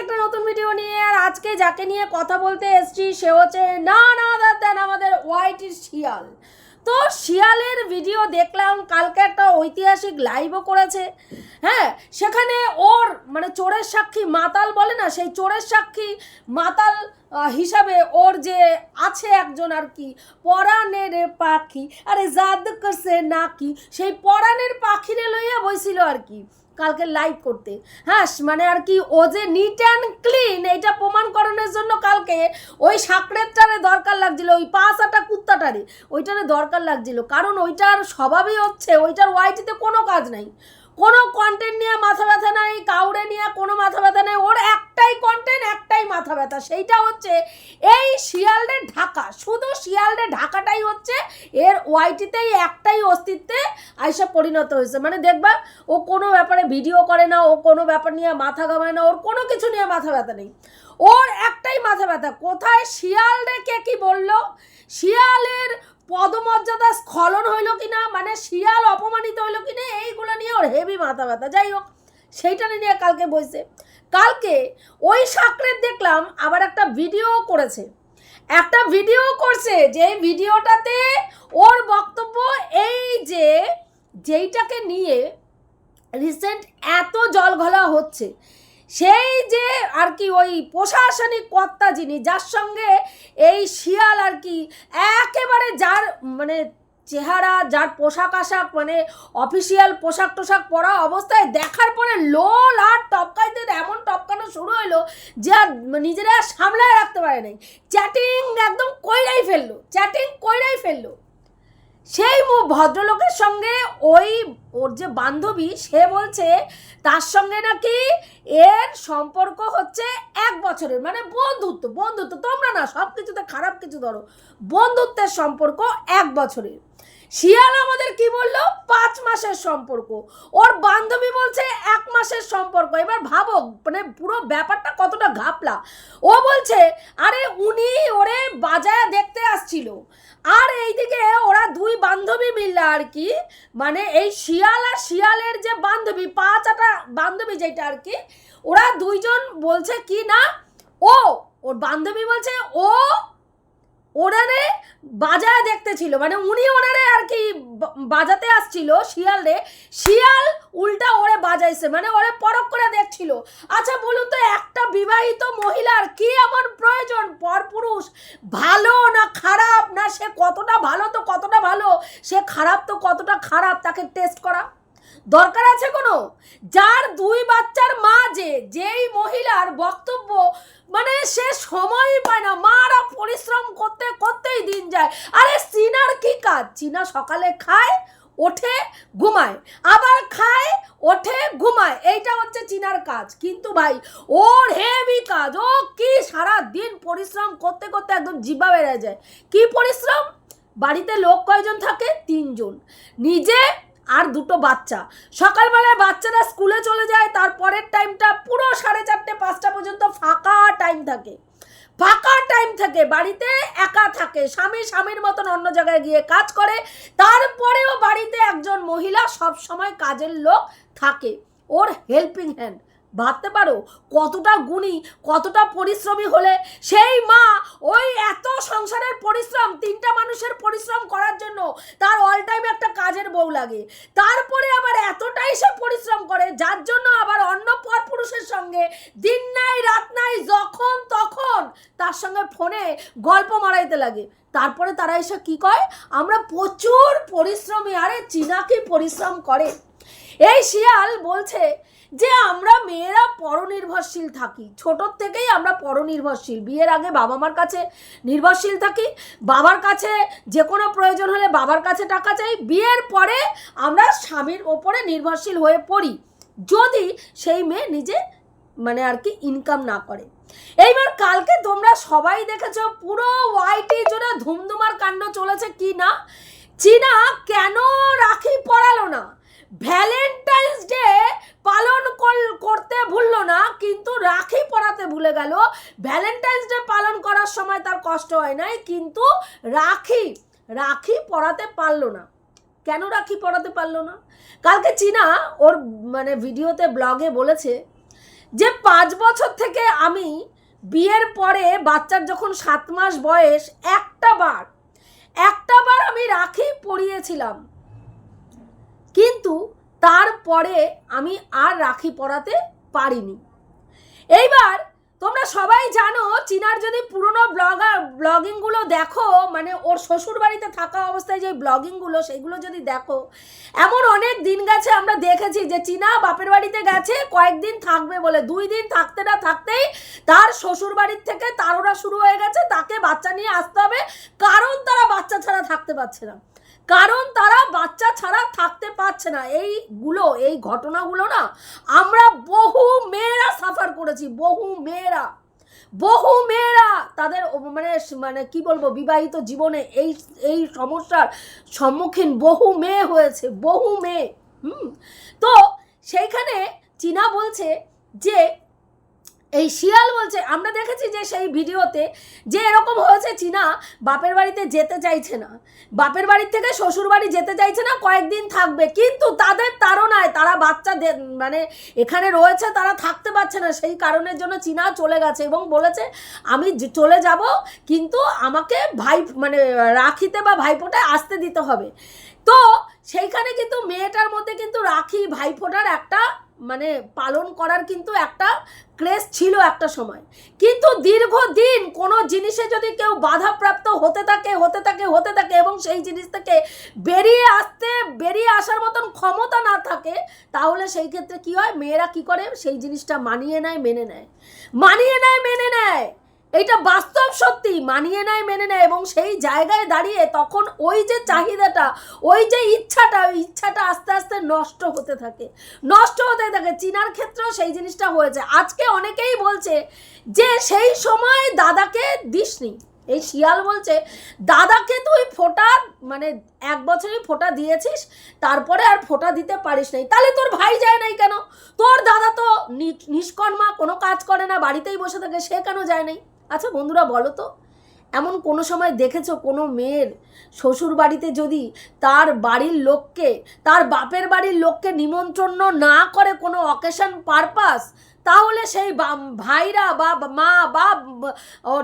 একটা নতুন ভিডিও নিয়ে আর আজকে যাকে নিয়ে কথা বলতে এসছি, সে হচ্ছে না না দেন আমাদের হোয়াইটির শিয়াল। তো শিয়ালের ভিডিও দেখলাম, কালকে একটা ঐতিহাসিক লাইভও করেছে। হ্যাঁ সেখানে ওর মানে চোরের সাক্ষী মাতাল বলে না, সেই চোরের সাক্ষী মাতাল হিসাবে ওর যে আছে একজন আর কি পরাণের পাখি। আরে জাদ করছে নাকি, সেই পরাণের পাখিরে লইয়া বইছিল আর কি। কালকে লাইভ করতে। হ্যাঁ মানে আর কি, ও যে নিট অ্যান্ড ক্লিন এটা প্রমাণকরণের জন্য কালকে ওই সাঁকড়েরটারে দরকার লাগছিল, ওই পাশাটা কুত্তাটারে, ওইটারে দরকার লাগছিল। কারণ ওইটার স্বভাবই হচ্ছে, ওইটার ওয়াইটিতে কোনো কাজ নাই। কোনো কন্টেন্ট নিয়ে মাথা ব্যথা নাই, কাউরে নিয়ে কোনো মাথা ব্যথা নেই, ওর একটাই কন্টেন্ট একটাই মাথা ব্যথা, সেইটা হচ্ছে এই শিয়ালরে ঢাকা। শুধু শিয়ালরে ঢাকাটাই হচ্ছে, এর ওয়াইটিতেই একটাই অস্তিত্বে আইসা পরিণত হয়েছে। মানে দেখবা, ও কোনো ব্যাপারে ভিডিও করে না, ও কোনো ব্যাপার নিয়ে মাথা ঘামায় না, ওর কোনো কিছু নিয়ে মাথা ব্যথা নেই। ওর একটাই মাথা ব্যথা। কোথায় শিয়াল রেখে কি বলল? শিয়ালের পদমর্যাদা স্খলন হইল কি না মানে শিয়াল অপমানিত হইল কি না এইগুলো নিয়ে ওর হেভি মাথা ব্যথা। যাই হোক, সেইটা নিয়ে কালকে বইছে। কালকে ওই সাকরের দেখলাম আবার একটা ভিডিও করেছে। একটা ভিডিও করছে যে ভিডিওটাতে ওর বক্তব্য এই যে, যেইটাকে নিয়ে রিসেন্ট এত জল ঘোলা হচ্ছে। সেই যে আর কি ওই প্রশাসনিক কর্তা যিনি, যার সঙ্গে এই শিয়াল আর কি একেবারে যার মানে চেহারা, যার পোশাক আশাক মানে অফিসিয়াল পোশাক টোশাক পরা অবস্থায় দেখার পরে লোল আর টপকাইতে এমন টপকানো শুরু হলো যে আর নিজেরা সামলায় রাখতে পারে নাই। চ্যাটিং একদম কইরাই ফেলল, চ্যাটিং কইরাই ফেলল। সেই ভদ্রলোকের সঙ্গে ওই ওর যে বান্ধবী, সে বলছে, তার সঙ্গে নাকি এর সম্পর্ক হচ্ছে এক বছরের মানে বন্ধুত্ব বন্ধুত্ব, তোমরা না সব কিছুতে খারাপ কিছু ধরো, বন্ধুত্বের সম্পর্ক এক বছরের। শিয়াল আমাদের কি বলল? পাঁচ মাসের সম্পর্ক। ওর বান্ধবী বলছে এক মাসের সম্পর্ক। এবার ভাবো মানে পুরো ব্যাপারটা কতটা ঘাপলা। ও বলছে, আরে উনি ওরে বাজায় দেখতে আসছিল। আর এইদিকে ওরা দুই বান্ধবী মিললে আর কি মানে এই শিয়াল আর শিয়ালের যে বান্ধবী পাঁচাটা বান্ধবী যেটা আর কি, ওরা দুইজন বলছে কি না, ও, ওর বান্ধবী বলছে, ও ওনারে বাজায় দেখতে ছিল মানে উনি ওনারে আর কি বাজাতে আসছিল শিয়াল রে শিয়াল উল্টা ওরে বাজাইছে মানে ওরে পরক করে দেখছিল। আচ্ছা বলুন তো, একটা বিবাহিত মহিলার কি এমন প্রয়োজন? পরপুরুষ ভালো না খারাপ? না সে কতটা ভালো তো কতটা ভালো? সে খারাপ তো কতটা খারাপ? তাকে টেস্ট করা। দরকার আছে কোনো? যার দুই বাচ্চার মা যে, যেই মহিলার বক্তব্য মানে সে সময়ই পায় না। মারা পরিশ্রম করতে করতেই দিন যায়। আরে চীনার কি কাজ? চীনা সকালে খায়, ওঠে, ঘুমায়। আবার খায়, ওঠে, ঘুমায়। এইটা হচ্ছে চীনার কাজ। কিন্তু ভাই, ওর হেভি কাজ। ও কি সারা দিন পরিশ্রম করতে করতে একদম জিবা বেড়ে যায়। কি পরিশ্রম? বাড়িতে লোক কয়জন থাকে? তিনজন। নিজে আর দুটো বাচ্চা। সকালবেলায় বাচ্চারা স্কুলে চলে যায়, তারপরের টাইমটা পুরো সাড়ে চারটে, পাঁচটা পর্যন্ত ফাঁকা টাইম থাকে। ফাঁকা টাইম থাকে, বাড়িতে একা থাকে। স্বামী স্বামীর মতন অন্য জায়গায় গিয়ে কাজ করে, তারপরেও বাড়িতে একজন মহিলা সব সময় কাজের লোক থাকে। ওর হেল্পিং হ্যান্ড ভাবতে পারো কতটা গুণী, কতটা পরিশ্রমী হলে সেই মা ওই এত সংসারের পরিশ্রম, তিনটা মানুষের পরিশ্রম করার জন্য তার অল টাইম একটা কাজের বউ লাগে। তারপরে আবার এতটাই সে পরিশ্রম করে, যার জন্য আবার অন্য পর পুরুষের সঙ্গে দিন নাই, রাত নাই, যখন তখন তার সঙ্গে ফোনে গল্প মারাইতে লাগে। তারপরে তারা এসে কি কয়? আমরা প্রচুর পরিশ্রমী, আরে চীনা কি পরিশ্রম করে? এই শিয়াল বলছে যে আমরা মেয়েরা পরনির্ভরশীল থাকি। ছোটোর থেকেই আমরা পরনির্ভরশীল। বিয়ের আগে বাবা মার কাছে নির্ভরশীল থাকি। বাবার কাছে যে কোনো প্রয়োজন হলে বাবার কাছে টাকা চাই। বিয়ের পরে আমরা স্বামীর ওপরে নির্ভরশীল হয়ে পড়ি। যদি সেই মেয়ে নিজে মানে আর কি ইনকাম না করে। এইবার কালকে তোমরা সবাই দেখেছ পুরো ওয়াইটি জুড়ে ধুমধুমার কাণ্ড চলেছে কি না? চীনা কেন রাখি পড়ালো না? ভ্যালেন্টাইন্স ডে পালন করতে ভুললো না, কিন্তু রাখি পরাতে ভুলে গেল। ভ্যালেন্টাইন্স ডে পালন করার সময় তার কষ্ট হয় নাই, কিন্তু রাখি রাখি পরাতে পারল না। কেন রাখি পরাতে পারল না? কালকে চীনা ওর মানে ভিডিওতে, ব্লগে বলেছে যে, পাঁচ বছর থেকে আমি বিয়ের পরে বাচ্চার যখন সাত মাস বয়স, একটা বার একটা বার আমি রাখি পরিয়েছিলাম। কিন্তু তারপরে আমি আর রাখি পরাতে পারিনি। এইবার তোমরা সবাই জানো, চীনার যদি পুরনো ব্লগার, ব্লগিংগুলো দেখো মানে ওর শ্বশুর বাড়িতে থাকা অবস্থায় যে ব্লগিংগুলো, সেগুলো যদি দেখো, এমন অনেক দিন গেছে আমরা দেখেছি যে চীনা বাপের বাড়িতে গেছে, কয়েকদিন থাকবে বলে। দুই দিন থাকতে না থাকতেই তার শ্বশুর বাড়ির থেকে তারোরা শুরু হয়ে গেছে, তাকে বাচ্চা নিয়ে আসতে হবে, কারণ তারা বাচ্চা ছাড়া থাকতে পারছে না। কারণ তারা বাচ্চা ছাড়া থাকতে পারছে না। এইগুলো, এই ঘটনাগুলো না আমরা বহু মেয়েরা সাফার করেছি, বহু মেয়েরা বহু মেয়েরা তাদের মানে মানে কি বলব, বিবাহিত জীবনে এই এই সমস্যার সম্মুখীন বহু মেয়ে হয়েছে, বহু মেয়ে, হুম। তো সেইখানে চীনা বলছে যে এই শিয়াল বলছে, আমরা দেখেছি যে সেই ভিডিওতে যে এরকম হয়েছে চীনা, বাপের বাড়িতে যেতে চাইছে না। বাপের বাড়ির থেকে শ্বশুর বাড়ি যেতে চাইছে না, কয়েকদিন থাকবে। কিন্তু তাদের তাড়নায় তারা বাচ্চা মানে এখানে রয়েছে, তারা থাকতে পারছে না। সেই কারণের জন্য চীনা চলে গেছে এবং বলেছে, আমি চলে যাব, কিন্তু আমাকে ভাই মানে রাখিতে বা ভাইফোঁটায় আসতে দিতে হবে। তো সেইখানে কিন্তু মেয়েটার মধ্যে কিন্তু রাখি ভাইফোঁটার একটা মানে পালন করার কিন্তু একটা ক্রেজ ছিল একটা সময়। কিন্তু দীর্ঘদিন কোনো জিনিসে যদি কেউ বাধাপ্রাপ্ত হতে থাকে হতে থাকে হতে থাকে এবং সেই জিনিস থেকে বেরিয়ে আসতে, বেরিয়ে আসার মতন ক্ষমতা না থাকে, তাহলে সেই ক্ষেত্রে কি হয়? মেয়েরা কি করে? সেই জিনিসটা মানিয়ে নেয়, মেনে নেয়। মানিয়ে নেয়, মেনে নেয়। এইটা বাস্তব সত্যি, মানিয়ে নেয়, মেনে নেয় এবং সেই জায়গায় দাঁড়িয়ে তখন ওই যে চাহিদাটা, ওই যে ইচ্ছাটা, ওই ইচ্ছাটা আস্তে আস্তে নষ্ট হতে থাকে। নষ্ট হতে থাকে, চীনার ক্ষেত্রেও সেই জিনিসটা হয়েছে। আজকে অনেকেই বলছে যে সেই সময় দাদাকে দিসনি। এই শিয়াল বলছে, দাদাকে তুই ফোটা মানে এক বছরই ফোটা দিয়েছিস, তারপরে আর ফোটা দিতে পারিস নাই। তাহলে তোর ভাই যায় নাই কেন? তোর দাদা তো নিষ্কর্মা, কোনো কাজ করে না, বাড়িতেই বসে থাকে, সে কেন যায় নাই? আচ্ছা বন্ধুরা বলো তো, এমন কোনো সময় দেখেছ কোনো মেয়ের শ্বশুর বাড়িতে যদি তার বাড়ির লোককে, তার বাপের বাড়ির লোককে নিমন্ত্রণ না করে কোনো অকেশন পারপাস তাহলে সেই ভাইরা বা- মা বা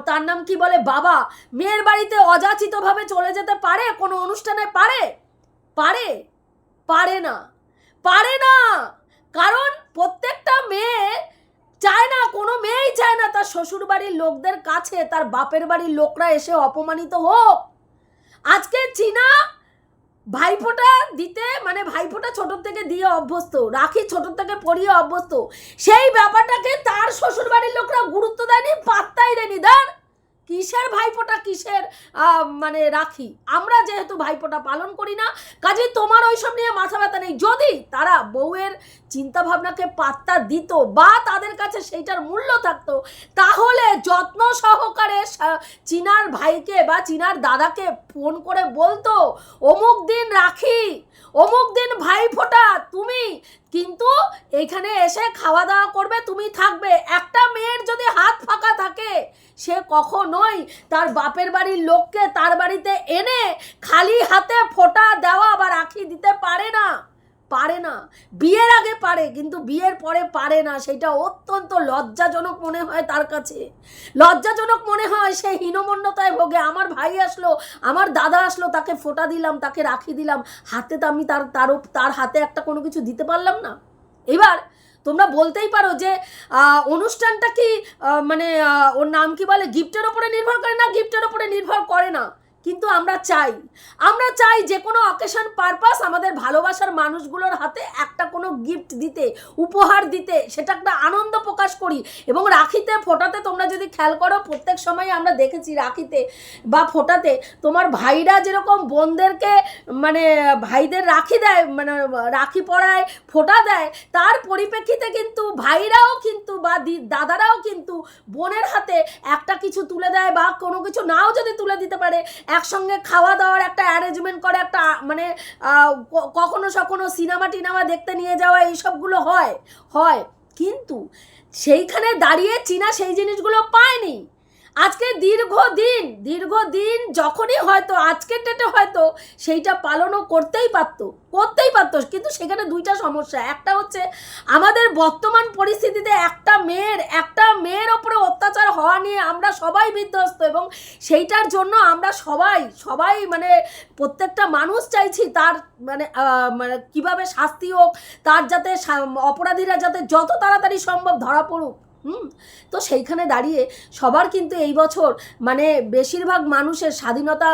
তার নাম কি বলে, বাবা, মেয়ের বাড়িতে অযাচিতভাবে চলে যেতে পারে? কোনো অনুষ্ঠানে পারে? পারে? পারে না। পারে না! কারণ প্রত্যেকটা মেয়ে চায় না, কোনো মেয়েই চায় না তার শ্বশুর বাড়ির লোকদের কাছে, তার বাপের বাড়ির লোকরা এসে অপমানিত হোক। আজকে চীনা ভাইফোঁটা দিতে মানে ভাইফোঁটা ছোটোর থেকে দিয়ে অভ্যস্ত, রাখি ছোটোর থেকে পড়িয়ে অভ্যস্ত, সেই ব্যাপারটাকে তার শ্বশুর বাড়ির লোকরা গুরুত্ব দেয়নি, পাত্তাই দেয়নি। দাঁড় কিসের ভাইফোঁটা কিসের মানে রাখি? আমরা যেহেতু ভাইফোঁটা পালন করি না, কাজে তোমার ওইসব নিয়ে মাথা ব্যথা নেই। যদি তারা বউয়ের চিন্তা ভাবনাকে পাত্তা দিত বা তাদের কাছে সেইটার মূল্য থাকতো, তাহলে যত্ন সহকারে চিনার ভাইকে বা চিনার দাদাকে ফোন করে বলতো, অমুক দিন রাখি, অমুক দিন ভাই ফোটা তুমি কিন্তু এখানে এসে খাওয়া দাওয়া করবে, তুমি থাকবে। একটা মেয়ের যদি হাত ফাঁকা থাকে, সে কখনোই তার বাপের বাড়ির লোককে তার বাড়িতে এনে খালি হাতে ফোটা দেওয়া বা রাখি দিতে পারে না। পারে না। বিয়ের আগে পারে, কিন্তু বিয়ের পরে পারে না। সেটা অত্যন্ত লজ্জাজনক মনে হয় তার কাছে। লজ্জাজনক মনে হয় সে হীনমন্যতায় ভোগে। আমার ভাই আসলো, আমার দাদা আসলো, তাকে ফোঁটা দিলাম, তাকে রাখি দিলাম। হাতে তো আমি তার তার তার হাতে একটা কোনো কিছু দিতে পারলাম না। এবার তোমরা বলতেই পারো যে অনুষ্ঠানটা কি মানে ওর নাম কি বলে? গিফটের ওপরে নির্ভর করে না? গিফটের ওপরে নির্ভর করে না। কিন্তু আমরা চাই আমরা চাই যে কোনো অকেশন পারপাস আমাদের ভালোবাসার মানুষগুলোর হাতে একটা কোনো গিফট দিতে, উপহার দিতে, সেটা একটা আনন্দ প্রকাশ করি এবং রাখিতে, ফোটাতে তোমরা যদি খেয়াল করো, প্রত্যেক সময় আমরা দেখেছি রাখিতে বা ফোটাতে তোমার ভাইরা যেরকম বোনদেরকে মানে ভাইদের রাখি দেয় মানে রাখি পরায়, ফোটা দেয়, তার পরিপ্রেক্ষিতে কিন্তু ভাইরাও কিন্তু বা দাদারাও কিন্তু বোনের হাতে একটা কিছু তুলে দেয় বা কোনো কিছু নাও যদি তুলে দিতে পারে একসঙ্গে খাওয়া দাওয়ার একটা অ্যারেঞ্জমেন্ট করে একটা মানে কখনো সখনো সিনেমা টিনেমা দেখতে নিয়ে যাওয়া এইসবগুলো হয় হয়। কিন্তু সেইখানে দাঁড়িয়ে চীনা সেই জিনিসগুলো পায়নি। আজকে দীর্ঘদিন দীর্ঘদিন যখনই হয়তো আজকের ডেটে হয়তো সেইটা পালনও করতেই পারতো করতেই পারতো। কিন্তু সেখানে দুইটা সমস্যা। একটা হচ্ছে, আমাদের বর্তমান পরিস্থিতিতে একটা মেয়ের একটা মেয়ের ওপরে অত্যাচার হওয়া নিয়ে আমরা সবাই বিধ্বস্ত এবং সেইটার জন্য আমরা সবাই সবাই মানে প্রত্যেকটা মানুষ চাইছি তার মানে মানে কীভাবে শাস্তি হোক, তার যাতে অপরাধীরা যাতে যত তাড়াতাড়ি সম্ভব ধরা পড়ুক। হুম? তো সেইখানে দাঁড়িয়ে সবার কিন্তু এই বছর মানে বেশিরভাগ মানুষের স্বাধীনতা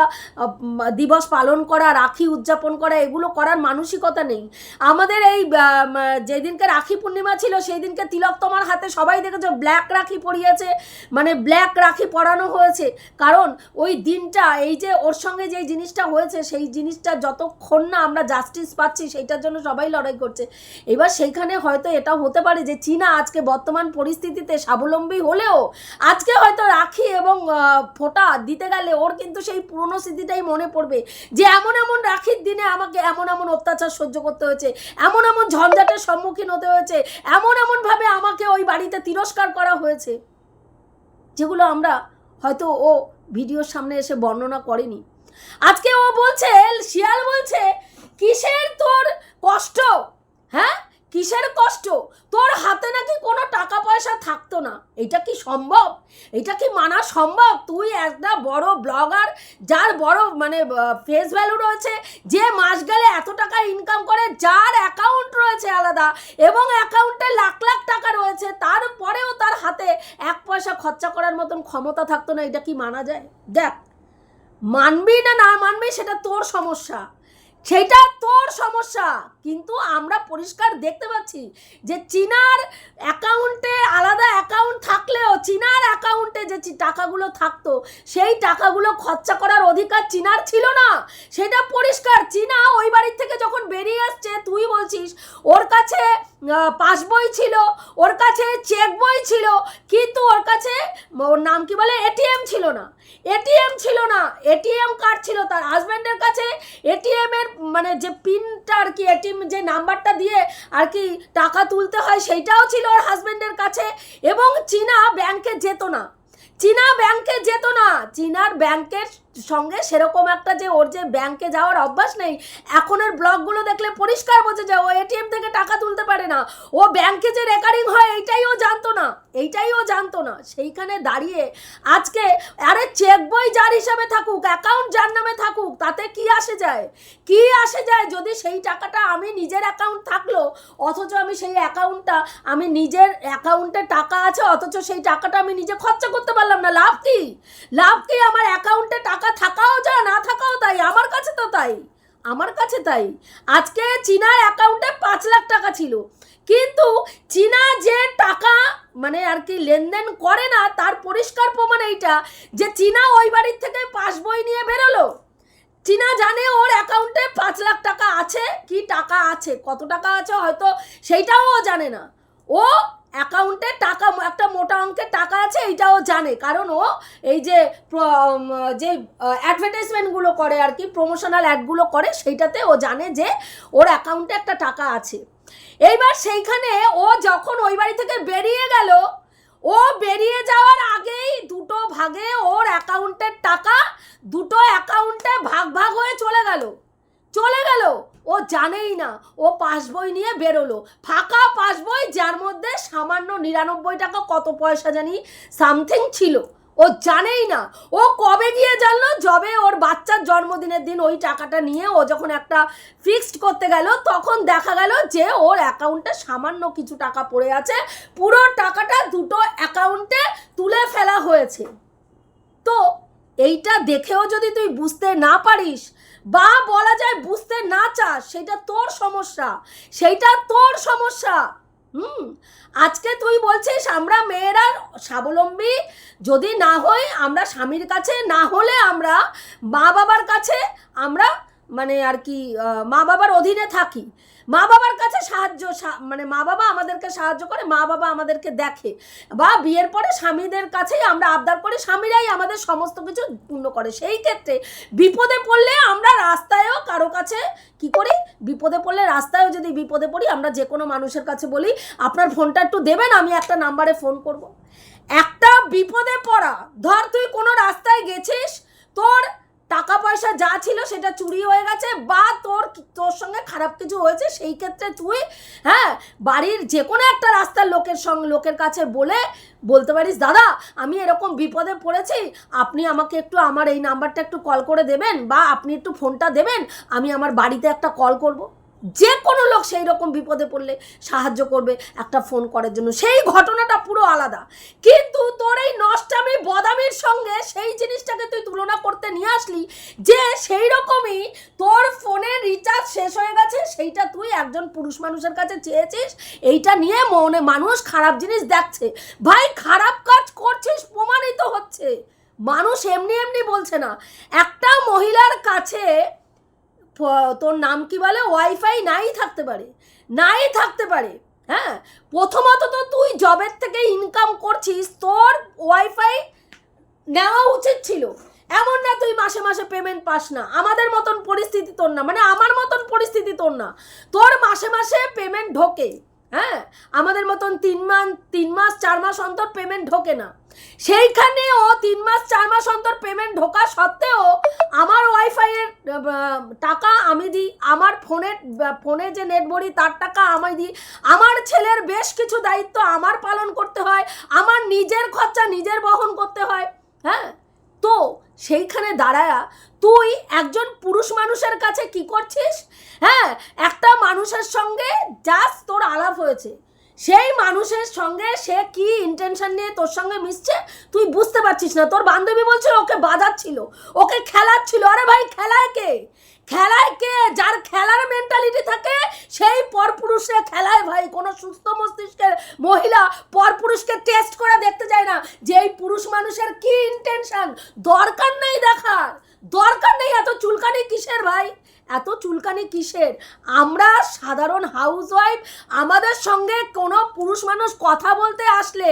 দিবস পালন করা, রাখি উদযাপন করা, এগুলো করার মানসিকতা নেই। আমাদের এই যেদিনকে রাখি পূর্ণিমা ছিল সেই দিনকে তিলক তোমার হাতে সবাই দেখেছ ব্ল্যাক রাখি পরিয়েছে মানে ব্ল্যাক রাখি পরানো হয়েছে। কারণ ওই দিনটা, এই যে ওর সঙ্গে যে জিনিসটা হয়েছে, সেই জিনিসটা যতক্ষণ না আমরা জাস্টিস পাচ্ছি, সেইটার জন্য সবাই লড়াই করছে। এবার সেইখানে হয়তো এটা হতে পারে যে চীনা আজকে বর্তমান পরিস্থিতিতে স্বাবলম্বী হলেও আজকে হয়তো রাখি এবং ফোঁটা দিতে গেলে ওর কিন্তু সেই পুরনো স্মৃতিটাই মনে পড়বে। যে এমন এমন রাখির দিনে আমাকে এমন এমন অত্যাচার সহ্য করতে হয়েছে, এমন এমন ঝঞ্ঝাটের সম্মুখীন হতে হয়েছে, এমন এমনভাবে আমাকে ওই বাড়িতে তিরস্কার করা হয়েছে, যেগুলো আমরা হয়তো ও ভিডিওর সামনে এসে বর্ণনা করেনি। আজকে ও বলছে, শিয়াল বলছে, কিসের তোর কষ্ট? হ্যাঁ? কিসের কষ্ট? তোর হাতে নাকি কোনো টাকা পয়সা থাকতো না। এটা কি সম্ভব? এটা কি মানা সম্ভব? তুই একটা বড় ব্লগার, যার বড় মানে ফেস ভ্যালু রয়েছে, যে মাস গেলে এত টাকা ইনকাম করে, যার অ্যাকাউন্ট রয়েছে আলাদা, এবং অ্যাকাউন্টে লাখ লাখ টাকা রয়েছে, তারপরেও তার হাতে এক পয়সা খরচা করার মতন ক্ষমতা থাকতো না, এটা কি মানা যায়? দেখ, মানবি না না মানবি, সেটা তোর সমস্যা। সেটা তোর সমস্যা। কিন্তু আমরা পরিষ্কার দেখতে পাচ্ছি যে চীনার অ্যাকাউন্টে আলাদা অ্যাকাউন্ট থাকলেও, চীনার অ্যাকাউন্টে যে টাকাগুলো থাকতো, সেই টাকাগুলো খরচা করার অধিকার চীনার ছিল না। সেটা পরিষ্কার। চীনা ওই বাড়ির থেকে যখন বেরিয়ে আসছে, তুই বলছিস, ওর কাছে পাসবই ছিল, ওর কাছে চেক বই ছিল, কিন্তু ওর কাছে, ওর নাম কি বলে এটিএম ছিল না। এটিএম ছিল না। এটিএম কার্ড ছিল তার হাজব্যান্ডের কাছে। এটিএম এর মানে যে পিনটা আর কি এটিএম যে নাম্বারটা দিয়ে আর কি টাকা তুলতে হয় সেইটাও ছিল ওর হাজব্যান্ডের কাছে এবং চীনা ব্যাংকে যেত না। চীনা ব্যাংকে যেত না। চীনার ব্যাংকের সঙ্গে সেরকম একটা যে ওর যে ব্যাংকে যাওয়ার অভ্যাস নেই, এখনের ব্লগগুলো দেখলে পরিষ্কার বোঝা যায়, ও এটিএম থেকে টাকা তুলতে পারে না। ও ব্যাংকে যে রেকারিং হয়, এইটাই ও জানতো না, এইটাই ও জানতো না। সেইখানে দাঁড়িয়ে আজকে আরে চেক বই যার হিসাবে থাকুক অ্যাকাউন্ট যার নামে থাকুক, তাতে কি আসে যায়? কি আসে যায়? যদি সেই টাকাটা আমি নিজের অ্যাকাউন্ট থাকল, অথচ আমি সেই অ্যাকাউন্টটা আমি নিজের অ্যাকাউন্টে টাকা আছে, অথচ সেই টাকাটা আমি নিজে খরচা করতে পারলাম না, লাভ কি? লাভ কি আমার অ্যাকাউন্টে টাকা থাকাও যা না থাকাও তাই। আমার কাছে তো তাই। আমার কাছে তাই। আজকে চীনার অ্যাকাউন্টে পাঁচ লাখ টাকা ছিল। কিন্তু চীনা যে টাকা মানে আর কি লেনদেন করে না, তার পরিষ্কার প্রমাণ এইটা যে চীনা ওই বাড়ির থেকে পাস বই নিয়ে বেরোলো। চীনা জানে ওর অ্যাকাউন্টে পাঁচ লাখ টাকা আছে, কি টাকা আছে, কত টাকা আছে হয়তো সেইটাও ও জানে না। ও অ্যাকাউন্টে টাকা, একটা মোটা অঙ্কের টাকা আছে, এইটাও জানে। কারণ ও এই যে যে অ্যাডভার্টাইজমেন্টগুলো করে আর কি প্রমোশনাল অ্যাডগুলো করে, সেইটাতে ও জানে যে ওর অ্যাকাউন্টে একটা টাকা আছে। এইবার সেইখানে ও যখন ওই বাড়ি থেকে বেরিয়ে গেল, ও বেরিয়ে যাওয়ার আগেই দুটো ভাগে ওর অ্যাকাউন্টের টাকা দুটো অ্যাকাউন্টে ভাগ ভাগ হয়ে চলে গেল। চলে গেল। ও জানেই না, ও পাসবই নিয়ে বেরোলো। ফাঁকা পাসবই যার মধ্যে সামান্য নিরানব্বই টাকা কত পয়সা জানি, সামথিং ছিল। ও জানেই না, ও কবে গিয়ে জানলো? যবে ওর বাচ্চার জন্মদিনের দিন ওই টাকাটা নিয়ে ও যখন একটা ফিক্সড করতে গেল, তখন দেখা গেল যে ওর অ্যাকাউন্টে সামান্য কিছু টাকা পড়ে আছে। পুরো টাকাটা দুটো অ্যাকাউন্টে তুলে ফেলা হয়েছে। তো এইটা দেখেও যদি তুই বুঝতে না পারিস, বা বলা যায় বুঝতে না চাস, সেটা তোর সমস্যা। সেইটা তোর সমস্যা। হুম? আজকে তুই বলছিস আমরা মেয়েরা স্বাবলম্বী, যদি না হই আমরা স্বামীর কাছে, না হলে আমরা মা বাবার কাছে আমরা মানে আর কি মা বাবার অধীনে থাকি। মা বাবার কাছে সাহায্য মানে মা বাবা আমাদেরকে সাহায্য করে, মা বাবা আমাদেরকে দেখে। বা বিয়ের পরে স্বামীদের কাছেই আমরা আবদার করি, স্বামীরাই আমাদের সমস্ত কিছু পূর্ণ করে। সেই ক্ষেত্রে বিপদে পড়লে আমরা রাস্তায়ও কারও কাছে কি করি? বিপদে পড়লে রাস্তায়ও যদি বিপদে পড়ি, আমরা যে কোনো মানুষের কাছে বলি, আপনার ফোনটা একটু দেবেন, আমি একটা নাম্বারে ফোন করব। একটা বিপদে পড়া, ধর তুই কোনো রাস্তায় গেছিস, তোর টাকা পয়সা যা ছিল সেটা চুরি হয়ে গেছে বা তোর তোর সঙ্গে খারাপ কিছু হয়েছে, সেই ক্ষেত্রে তুই হ্যাঁ বাড়ির যে কোনো একটা রাস্তার লোকের সঙ্গে লোকের কাছে বলে বলতে পারিস, দাদা, আমি এরকম বিপদে পড়েছি, আপনি আমাকে একটু আমার এই নাম্বারটা একটু কল করে দেবেন বা আপনি একটু ফোনটা দেবেন, আমি আমার বাড়িতে একটা কল করব। যে কোনো লোক সেই রকম বিপদে পড়লে সাহায্য করবে একটা ফোন করার জন্য। সেই ঘটনাটা পুরো আলাদা। কিন্তু তোর এই নষ্টামি বদামির সঙ্গে সেই জিনিসটাকে তুই তুলনা করতে নিয়ে আসলি, যে সেই রকমই তোর ফোনের রিচার্জ শেষ হয়ে গেছে, সেইটা তুই একজন পুরুষ মানুষের কাছে চেয়েছিস, এইটা নিয়ে মনে মানুষ খারাপ জিনিস দেখছে। ভাই, খারাপ কাজ করছিস, প্রমাণিত হচ্ছে। মানুষ এমনি এমনি বলছে না। একটা মহিলার কাছে তোর নাম কি বলে? ওয়াইফাই নাই থাকতে পারে, নাই থাকতে পারে হ্যাঁ? প্রথমত তো তুই জবের থেকে ইনকাম করছিস, তোর ওয়াইফাই নেওয়া উচিত ছিল। এমন না তুই মাসে মাসে পেমেন্ট পাস না। আমাদের মতন পরিস্থিতি তোর না। মানে আমার মতন পরিস্থিতি তোর না। তোর মাসে মাসে পেমেন্ট ঢোকে। হ্যাঁ? আমাদের মতন তিন মাস তিন মাস, চার মাস অন্তর পেমেন্ট ঢোকে না। সেইখানেও তিন মাস, চার মাস অন্তর পেমেন্ট ঢোকা সত্ত্বেও আমার ওয়াইফাইয়ের টাকা আমি দিই। আমার ফোনের ফোনে যে নেট ভরি, তার টাকা আমি দিই। আমার ছেলের বেশ কিছু দায়িত্ব আমার পালন করতে হয়। আমার নিজের খরচা নিজের বহন করতে হয়। হ্যাঁ? তো সেইখানে দাঁড়ায়া তুই একজন পুরুষ মানুষের কাছে কি করছিস? হ্যাঁ একটা মানুষের সঙ্গে জাস্ট তোর আলাপ হয়েছে। সেই মানুষের সঙ্গে সে কি ইন্টেনশন নিয়ে তোর সঙ্গে মিশছে? তুই বুঝতে পারছিস না। তোর বান্ধবী বলছিল ওকে বাজাচ্ছিল, ওকে খেলাচ্ছিল। আরে ভাই, খেলায় কে? খেলায় কে? যার খেলার মেন্টালিটি থাকে, সেই পরপুরুষে খেলায় ভাই। কোনো সুস্থ মস্তিষ্কের মহিলা পরপুরুষকে টেস্ট করে দেখতে যায় না। যে এই পুরুষ মানুষের কি ইন্টেনশন দরকার নেই দেখার। দরকার নেই এত চুলকানি কিসের ভাই? এত চুলকানি কিসের? আমরা সাধারণ হাউসওয়াইফ আমাদের সঙ্গে কোনো পুরুষ মানুষ কথা বলতে আসলে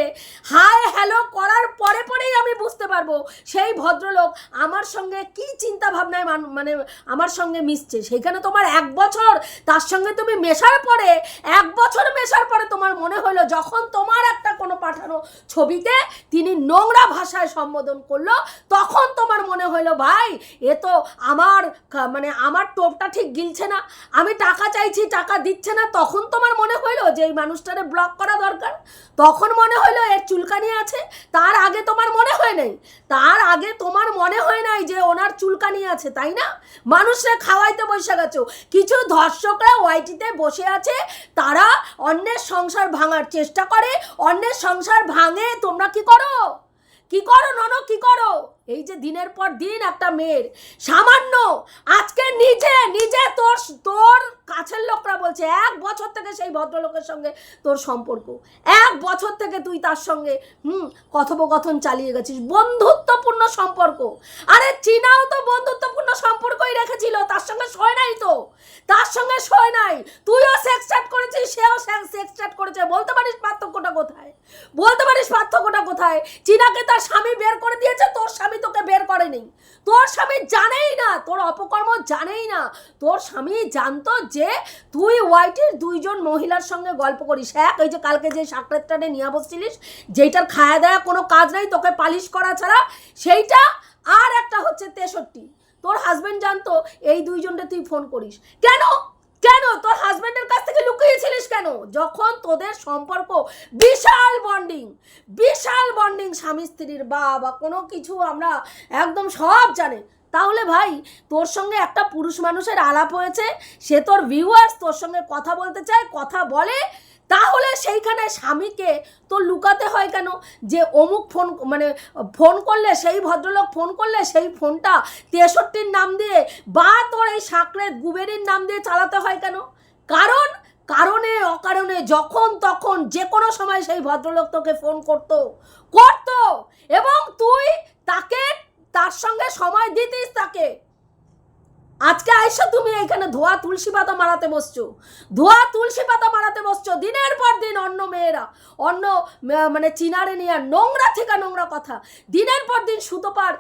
হাই হ্যালো করার পরে পরেই আমি বুঝতে পারব? সেই ভদ্রলোক আমার সঙ্গে কি চিন্তা ভাবনায় মান- আমার সঙ্গে মিশছে? সেইখানে তোমার এক বছর, তার সঙ্গে তুমি মেশার পরে, এক বছর মেশার পরে তোমার মনে হলো যখন তোমার একটা কোনো পাঠানো ছবিতে তিনি নোংরা ভাষায় সম্বোধন করল, তখন তোমার মনে হলো ভাই, এ তো আমার মানে আমার টোপটা ঠিক গিলছে না। আমি টাকা চাইছি, টাকা দিচ্ছে না। তখন তোমার মনে হলো যে এই মানুষটারে ব্লক করা দরকার? তখন মনে হলো এর চুলকানি আছে, তার আগে তোমার মনে হয় নাই? তার আগে তোমার মনে হয় নাই যে ওনার চুলকানি আছে, তাই না? মানুষরা খাওয়াইতে বসে গেছো কিছু ধর্ষকরা ওয়াইটিতে বসে আছে, তারা অন্যের সংসার ভাঙার চেষ্টা করে, অন্যের সংসার ভাঙে, তোমরা কি করো? কি করো নন কি করো? এই যে দিনের পর দিন একটা মেয়ের সামান্য, আজকে নিজে নিজে তোর তোর কাছের লোকরা বলছে, এক বছর থেকে সেই ভদ্রলোকের সঙ্গে তোর সম্পর্ক। এক বছর থেকে তুই তার সঙ্গে, হুম, কথোপকথন চালিয়ে গেছিস। বন্ধুত্বপূর্ণ সম্পর্ক। আরে চীনাও তো বন্ধুত্বপূর্ণ সম্পর্কই রেখেছিল, তার সঙ্গে সয় নাই তো। তার সঙ্গে সয় নাই। তুইও সেক্স চ্যাট করেছিস, সেও সেক্স চ্যাট করেছে। বলতে পারিস পার্থক্যটা কোথায়? বলতে পারিস পার্থক্যটা কোথায়? চীনাকে তার স্বামী বের করে দিয়েছে, তোর স্বামী তোকে বের করেনি তোর স্বামী জানেই না, তোর অপকর্ম জানেই না। তোর স্বামী জানতো যে তুই ওয়াইটির দুইজন মহিলার সঙ্গে গল্প করিস। এক, ওই যে কালকে যে সাক্ষাৎটানে নিয়ে বসছিলিস, যেইটার খায়া দেয়া কোনো কাজ নাই, তোকে পালিশ করা ছাড়া, সেইটা আর একটা হচ্ছে তেষট্টি। তোর হাজবেন্ড জানতো, এই দুইজনটা তুই ফোন করিস। কেন? কেন? তোর হাজবেন্ডের কাছ থেকে লুকিয়েছিলিস কেন? যখন তোদের সম্পর্ক বিশাল বন্ডিং বিশাল বন্ডিং স্বামী স্ত্রীর বা বা কোনো কিছু আমরা একদম সব জানে। তাহলে ভাই, তোর সঙ্গে একটা পুরুষ মানুষের আলাপ হয়েছে, সে তোর ভিউয়ার্স তোর সঙ্গে কথা বলতে চায়, কথা বলে তাহলে সেইখানে স্বামীকে তোর লুকাতে হয় কেন? যে অমুক ফোন মানে ফোন করলে সেই ভদ্রলোক ফোন করলে সেই ফোনটা তেষট্টির নাম দিয়ে বা তোর এই সাকরেত গুবেরির নাম দিয়ে চালাতে হয় কেন? কারণ, কারণে অকারণে যখন তখন যে কোনো সময় সেই ভদ্রলোক তোকে ফোন করতো করতো এবং তুই তাকে, তার সঙ্গে সময় দিতিস তাকে। আজকে আইসো তুমি এখানে ধোয়া তুলসী পাতা মারাতে বসছো। ধোয়া তুলসী পাতা মারাতে বসছো। দিনের পর দিন অন্য মেয়েরা, অন্য মানে চিনারে নিয়ে নোংরা থেকে নোংরা কথা। দিনের পর দিন সুতোপার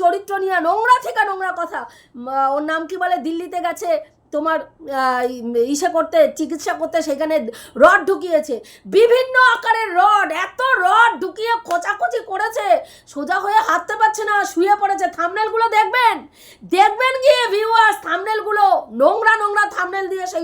চরিত্র নিয়ে নোংরা থেকে নোংরা কথা। ওর নাম কি বলে? দিল্লিতে গেছে, তোমার ইসে করতে, চিকিৎসা করতে সেখানে রড ঢুকিয়েছে। বিভিন্ন আকারের রড এত রড ঢুকিয়ে খোঁচা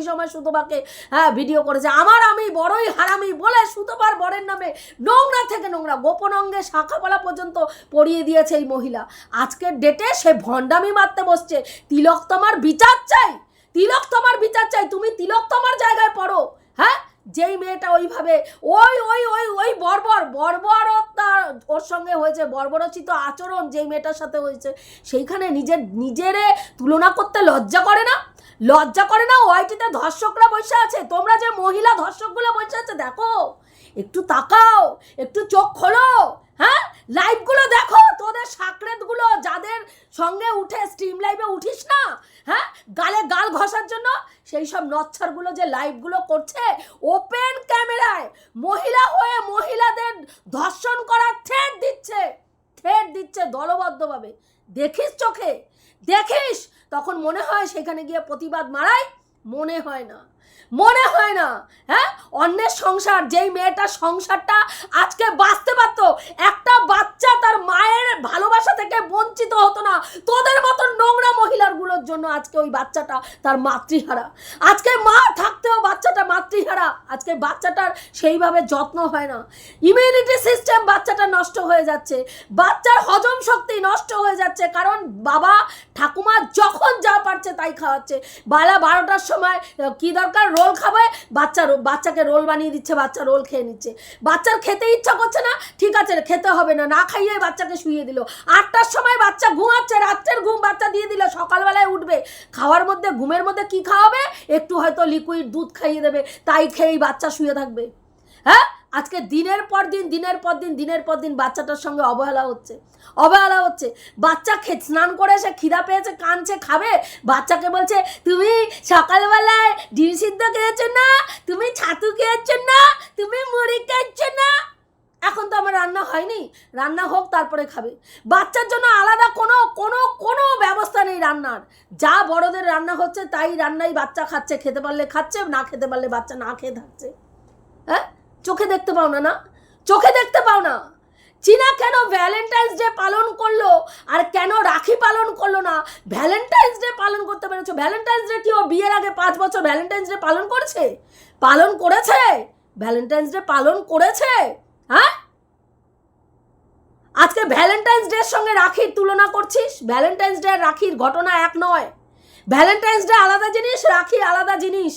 সময় সুতোবাকে হ্যাঁ ভিডিও করেছে। আমার আমি বড়ই হারামি বলে সুতোবার বরের নামে নোংরা থেকে নোংরা, গোপন অঙ্গে শাখাপালা পর্যন্ত পরিয়ে দিয়েছে এই মহিলা। আজকের ডেটে সে ভণ্ডামি মারতে বসছে। তিলক তোমার বিচার চাই। তিলক তোমার বিচার চাই। তুমি তিলক তোমার জায়গায় পড়ো। হ্যাঁ? যেই মেয়েটা ওইভাবে, ওই ওই ওই ওই বর্বর বর্বরতা ওর সঙ্গে হয়েছে বর্বরচিত আচরণ যেই মেয়েটার সাথে হয়েছে। সেইখানে নিজের, নিজেরে তুলনা করতে লজ্জা করে না? লজ্জা করে না ওয়াইটিতে ধর্ষকরা বসে আছে? তোমরা যে মহিলা ধর্ষকগুলো বসে আছে, দেখো। একটু তাকাও, একটু চোখ খোলো হ্যাঁ? লাইভগুলো দেখো, তোদের সাকরেতগুলো যাদের সঙ্গে উঠে স্ট্রিম লাইভে উঠিস না হ্যাঁ? গালে গাল ঘষার জন্য সেই সব নচ্ছারগুলো যে লাইভগুলো করছে ওপেন ক্যামেরায় মহিলা হয়ে মহিলাদের ধর্ষণ করার থ্রেট দিচ্ছে থ্রেট দিচ্ছে দলবদ্ধভাবে। দেখিস চোখে? দেখিস? তখন মনে হয় সেখানে গিয়ে প্রতিবাদ মারাই মনে হয় না। মনে হয় না হ্যাঁ? অন্যের সংসার, যেই মেয়েটার সংসারটা আজকে বাঁচতে পারতো, একটা বাচ্চা তার মায়ের ভালোবাসা থেকে বঞ্চিত হতো না। তোদের মতো নোংরা মহিলারগুলোর জন্য আজকে ওই বাচ্চাটা তার মাতৃহারা। আজকে মা থাকতেও বাচ্চাটা মাতৃহারা। আজকে বাচ্চাটার সেইভাবে যত্ন হয় না। ইমিউনিটি সিস্টেম বাচ্চাটা নষ্ট হয়ে যাচ্ছে। বাচ্চার হজম শক্তি নষ্ট হয়ে যাচ্ছে। কারণ বাবা ঠাকুমা যখন যা পারছে তাই খাওয়াচ্ছে। বেলা বারোটার সময় কি দরকার? রোল খাবে, বাচ্চা বাচ্চাকে রোল বানিয়ে দিচ্ছে, বাচ্চা রোল খেয়ে নিচ্ছে। বাচ্চার খেতে ইচ্ছা করছে না, ঠিক আছে, খেতে হবে না না খাইয়ে বাচ্চাকে শুয়ে দিল। আটটার সময় বাচ্চা ঘুমাচ্ছে, রাত্রের ঘুম বাচ্চা দিয়ে দিল, সকালবেলায় উঠবে। খাওয়ার মধ্যে, ঘুমের মধ্যে কি খাওয়াবে? একটু হয়তো লিকুইড দুধ খাইয়ে দেবে, তাই খেয়েই বাচ্চা শুয়ে থাকবে। হ্যাঁ? আজকে দিনের পর দিন, দিনের পর দিন, দিনের পর দিন বাচ্চাটার সঙ্গে অবহেলা হচ্ছে। অবহেলা হচ্ছে। বাচ্চা খে স্নান করে সে খিদা পেয়েছে, কাঁদছে, খাবে। বাচ্চাকে বলছে, তুমি সকালবেলায় ডিম সিদ্ধ খেয়েছো না? তুমি ছাতু খেয়েছো না? তুমি মুড়ি খেয়েছো না? এখন তো আমার রান্না হয়নি। রান্না হোক, তারপরে খাবে। বাচ্চার জন্য আলাদা কোনো কোনো কোনো ব্যবস্থা নেই রান্নার। যা বড়দের রান্না হচ্ছে, তাই রান্নাই বাচ্চা খাচ্ছে। খেতে পারলে খাচ্ছে, না খেতে পারলে বাচ্চা না খেয়ে থাকছে। হ্যাঁ? চোখে দেখতে পাও না না? চোখে দেখতে পাও না? চীনা কেন ভ্যালেন্টাইন্স ডে পালন করল আর কেন রাখি পালন করল না? ভ্যালেন্টাইন্স ডে পালন করতে পেরেছ। ভ্যালেন্টাইন্স ডে কি ও বিয়ের আগে পাঁচ বছর ভ্যালেন্টাইন্স ডে পালন করেছে? পালন করেছে? ভ্যালেন্টাইন্স ডে পালন করেছে? হ্যাঁ? আজকে ভ্যালেন্টাইন্স ডের সঙ্গে রাখির তুলনা করছিস? ভ্যালেন্টাইন্স ডে আর রাখির ঘটনা এক নয়। ভ্যালেন্টাইন্স ডে আলাদা জিনিস, রাখি আলাদা জিনিস।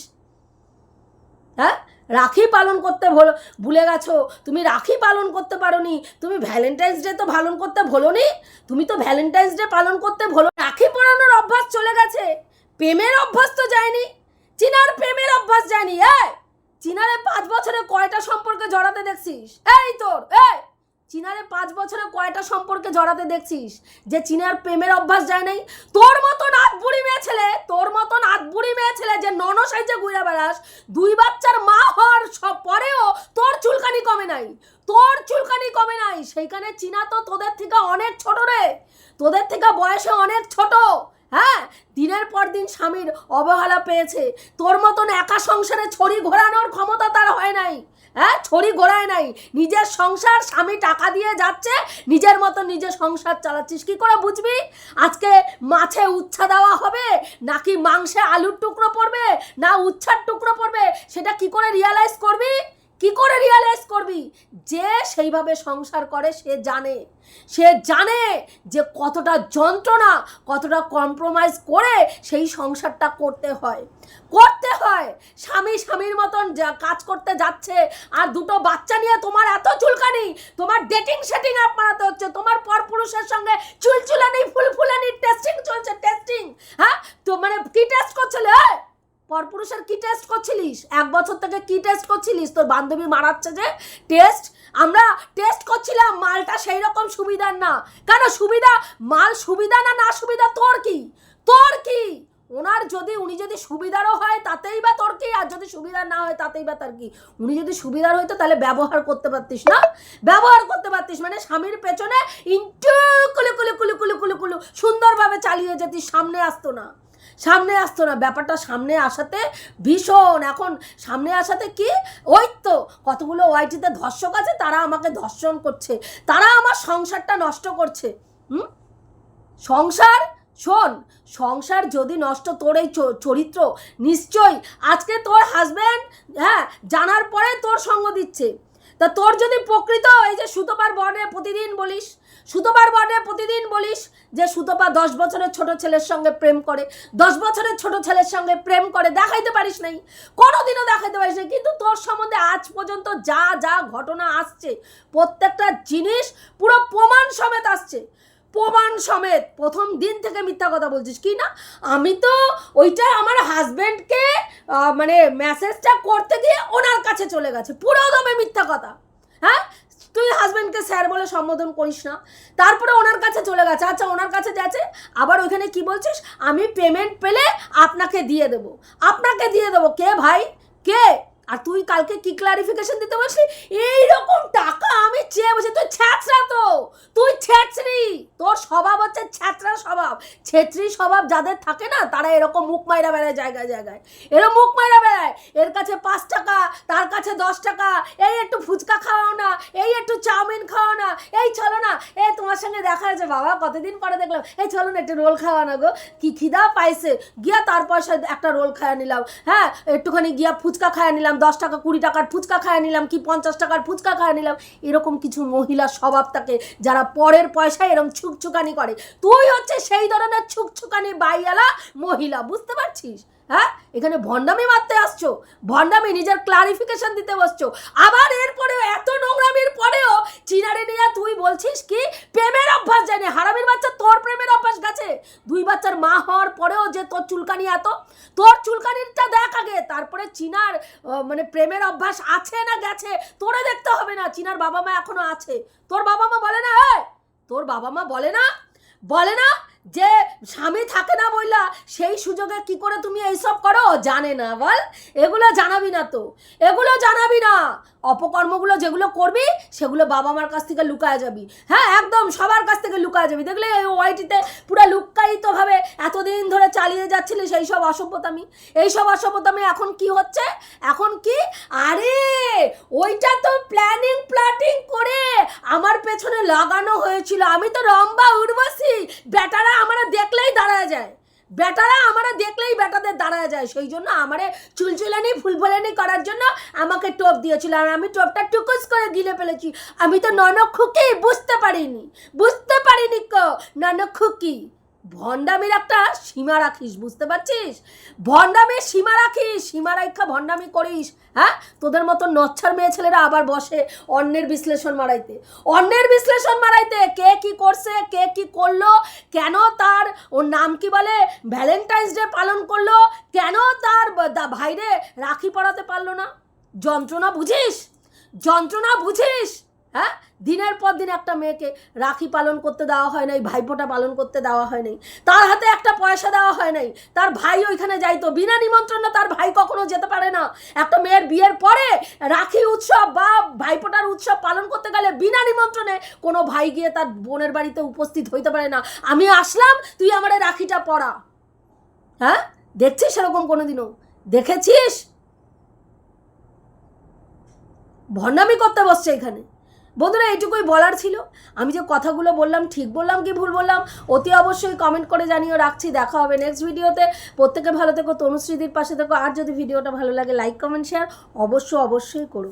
হ্যাঁ? রাখি পালন করতে ভুল- গেছো? তুমি রাখি পালন করতে পারো নি তুমি ভ্যালেন্টাইন্স ডে তো পালন করতে ভোলো নি তুমি তো ভ্যালেন্টাইন্স ডে পালন করতে ভোলো রাখি পরানোর অভ্যাস চলে গেছে। প্রেমের অভ্যাস তো যায়নি। চিনার প্রেমের অভ্যাস যায়নি। এই, চিনারে পাঁচ বছরে কয়টা সম্পর্কে জড়াতে দেখছিস? এই তোর, এই! চিনারে পাঁচ বছরে কয়টা সম্পর্কে জড়াতে দেখছিস? যে চিনার প্রেমের অভ্যাস যায় নাই। তোর মতন আট বুড়ি মেয়ে ছেলে, তোর মতন আট বুড়ি মেয়ে ছেলে যে নন সাইজে ঘুরে বেড়াস, দুই বাচ্চার মা হওয়ার সব পরেও তোর চুলকানি কমে নাই। তোর চুলকানি কমে নাই। সেইখানে চীনা তো তোদের থেকে অনেক ছোট রে। তোদের থেকে বয়সে অনেক ছোট। হ্যাঁ দিনের পর দিন স্বামীর অবহেলা পেয়েছে। তোর মতন একা সংসারে ছড়ি ঘোরানোর ক্ষমতা তার হয় নাই। হ্যাঁ ছড়ি ঘোরায় নাই। নিজের সংসার স্বামী টাকা দিয়ে যাচ্ছে, নিজের মতো নিজের সংসার চালাচ্ছিস। কি করে বুঝবি? আজকে মাছে উচ্ছা দেওয়া হবে, নাকি মাংসে আলুর টুকরো পড়বে, না উচ্ছার টুকরো পড়বে, সেটা কি করে রিয়ালাইজ করবি? কি করে রিয়ালাইজ করবি? যে সেইভাবে সংসার করে, সে জানে। সে জানে যে কতটা যন্ত্রণা, কতটা কম্প্রোমাইজ করে সেই সংসারটা করতে হয়। করতে হয়। স্বামী স্বামীর মতন যা কাজ করতে যাচ্ছে। আর দুটো বাচ্চা নিয়ে তোমার এত চুলকানি, তোমার ডেটিং সেটিং আপ মারাতে হচ্ছে, তোমার পরপুরুষের সঙ্গে চুলচুলানি ফুলফুলানি টেস্টিং চলছে টেস্টিং হ্যাঁ? তো মানে কি টেস্ট করছিলে এই? পরপুরুষের কি টেস্ট করছিলিস? এক বছর থেকে কি টেস্ট করছিলিস? তোর বান্ধবী মারাচ্ছে যে টেস্ট আমরা টেস্ট করছিলাম, মালটা সেই রকম সুবিধার না। কেন সুবিধা? মাল সুবিধা না না সুবিধা তোর কি? তোর কি? ওনার যদি, উনি যদি সুবিধারও হয়, তাতেই বা তোর কি? আর যদি সুবিধা না হয়, তাতেই বা তার কি? উনি যদি সুবিধার হইতো, তাহলে ব্যবহার করতে পারতিস না? ব্যবহার করতে পারতিস মানে স্বামীর পেছনে ইন্টু কুলু কুলু কুলু কুলু কুলু কুলু সুন্দরভাবে চালিয়ে যেতিস, সামনে আসতো না। সামনে আসতো না, ব্যাপারটা সামনে আসাতে ভীষণ। এখন সামনে আসাতে কি? ওই তো কতগুলো ওয়াইটিতে ধর্ষক আছে, তারা আমাকে ধর্ষণ করছে। তারা আমার সংসারটা নষ্ট করছে। হুম? সংসার? শোন, সংসার যদি নষ্ট তোর এই চরিত্র, নিশ্চয়ই আজকে তোর হাজব্যান্ড হ্যাঁ জানার পরে তোর সঙ্গ দিচ্ছে। তা তোর যদি প্রকৃত এই যে সুতোপার বর্ণে প্রতিদিন বলিস সুতোপার বর্ণে প্রতিদিন বলিস যে সুতপা দশ বছরের ছোট ছেলের সঙ্গে প্রেম করে, দশ বছরের ছোট ছেলের সঙ্গে প্রেম করে, দেখাইতে পারিস নাই। কোনোদিনও দেখাইতে পারিস নাই। কিন্তু তোর সম্বন্ধে আজ পর্যন্ত যা যা ঘটনা আসছে, প্রত্যেকটা জিনিস পুরো প্রমাণ সমেত আসছে। প্রমাণ সমেত। প্রথম দিন থেকে মিথ্যা কথা বলছিস। কি না? আমি তো ওইটা আমার হাজব্যান্ডকে মানে মেসেজটা করতে গিয়ে ওনার কাছে চলে গেছে। পুরো দমে মিথ্যা কথা। হ্যাঁ? তুই হাজব্যান্ডকে স্যার বলে সম্বোধন করিস না। তারপরে ওনার কাছে চলে গেছে। আচ্ছা ওনার কাছে যাচ্ছে আবার ওইখানে কি বলছিস? আমি পেমেন্ট পেলে আপনাকে দিয়ে দেবো। আপনাকে দিয়ে দেবো। কে ভাই? কে? আর তুই কালকে কি ক্লারিফিকেশন দিতে বসলি? এইরকম টাকা আমি চেয়ে বসে, তুই ছ্যাঁচড়া তো! তুই ছেঁচড়ি! তোর স্বভাব হচ্ছে ছ্যাঁচড়া স্বভাব। ছেত্রী স্বভাব যাদের থাকে না, তারা এরকম মুখ মাইরা বেড়ায় জায়গায় জায়গায়। এরকম মুখ মাইরা বেড়ায়। এর কাছে পাঁচ টাকা, তার কাছে দশ টাকা, এই একটু ফুচকা খাওয়াও না, এই একটু চাউমিন খাওয়াও না, এই চলো না, এই তোমার সঙ্গে দেখা হয়েছে, বাবা কতদিন পরে দেখলাম, এই চলো না একটু রোল খাওয়া না গো। কি খিদা পাইছে। গিয়া তার পয়সা একটা রোল খাওয়া নিলাম। হ্যাঁ একটুখানি গিয়া ফুচকা খাওয়া নিলাম। দশ টাকা, কুড়ি টাকার ফুচকা খায় নিলাম, কি পঞ্চাশ টাকার ফুচকা খায় নিলাম, এরকম কিছু মহিলার স্বভাব থাকে যারা পরের পয়সায় এরকম ছুকছুকানি করে। তুই হচ্ছে সেই ধরনের ছুকছুকানি বাইয়ালা মহিলা, বুঝতে পারছিস? হ্যাঁ? এখানে ভণ্ডামি মারতে আসছো, ভণ্ডামি নিজের ক্লারিফিকেশন দিতে বসছো। আবার এরপরেও, এত নোংরামির পরেও চিনারে নিয়ে তুই বলছিস কি? প্রেমের অভ্যাস জানি, হারামির বাচ্চা তোর প্রেমের অভ্যাস গেছে। দুই বাচ্চার মা হওয়ার পরেও যে তোর চুলকানি এত, তোর চুলকানিটা দেখ আগে, তারপরে চিনার মানে প্রেমের অভ্যাস আছে না গেছে, তোরে দেখতে হবে না, চিনার বাবা মা এখনও আছে। তোর বাবা মা বলে না হ্যাঁ তোর বাবা মা বলে না বলে না যে স্বামী থাকে না বইলা সেই সুযোগে কি করে তুমি এইসব করো? জানে না, বল। এগুলো জানাবি না তো। এগুলো জানাবি না। অপকর্মগুলো যেগুলো করবি, সেগুলো বাবা মার কাছ থেকে লুকায় যাবি। হ্যাঁ একদম সবার কাছ থেকে লুকায় যাবি। দেখলে এই ওয়াইটিতে পুরো লুকায়িতভাবে এতদিন ধরে চালিয়ে যাচ্ছিলি সেই সব অসভ্যতামি। এই সব অসভ্যতামি এখন কি হচ্ছে? এখন কি? আরে, ওইটা তো প্ল্যানিং প্লাটিং করে আমার পেছনে লাগানো হয়েছিল। আমি তো রম্বা উর্বশী। বেটারা আমার দেখলেই দাঁড়ায় যায়। বেটারা আমার দেখলেই বেটাদের দাঁড়ায় যায়। সেই জন্য আমারে চুলচুলানি, ফুলফুলানি করার জন্য আমাকে টোপ দিয়েছিল আর আমি টোপটা টুকুস করে গিলে ফেলেছি। আমি তো ননক খুকি, বুঝতে পারিনি। বুঝতে পারিনি ক ননক খুকি। ভণ্ডামির একটা সীমা রাখিস, বুঝতে পারছিস? ভণ্ডামির সীমা রাখিস, সীমা রাখা ভণ্ডামি করিস হ্যাঁ? তোদের মতো নচ্ছার মেয়ে ছেলেরা আবার বসে অন্যের বিশ্লেষণ মারাইতে। অন্যের বিশ্লেষণ মারাইতে, কে কি করছে, কে কি করল, কেন তার, ওর নাম কি বলে, ভ্যালেন্টাইন্স ডে পালন করল, কেন তার ভাইরে রাখি পরাতে পারল না? যন্ত্রণা বুঝিস? যন্ত্রণা বুঝিস? হ্যাঁ? দিনের পর দিন একটা মেয়েকে রাখি পালন করতে দেওয়া হয় নাই ভাইফোঁটা পালন করতে দেওয়া হয় নাই, তার হাতে একটা পয়সা দেওয়া হয় নাই, তার ভাই ওইখানে যাইতো, বিনা নিমন্ত্রণে তার ভাই কখনো যেতে পারে না। একটা মেয়ের বিয়ের পরে রাখি উৎসব বা ভাইফোঁটার উৎসব পালন করতে গেলে বিনা নিমন্ত্রণে কোনো ভাই গিয়ে তার বোনের বাড়িতে উপস্থিত হইতে পারে না। আমি আসলাম, তুই আমার রাখিটা পরা হ্যাঁ? দেখছিস সেরকম কোনোদিনও? দেখেছিস? ভণ্ডামি করতে বসছে এখানে। বন্ধুরা, এটুকুই বলার ছিল। আমি যে কথাগুলো বললাম, ঠিক বললাম কি ভুল বললাম, অতি অবশ্যই কমেন্ট করে জানিয়ে রাখছি। দেখা হবে নেক্সট ভিডিওতে প্রত্যেকে ভালো থেকো, তনুশ্রীদির পাশে থেকো। আর যদি ভিডিওটা ভালো লাগে লাইক কমেন্ট শেয়ার অবশ্যই অবশ্যই করো।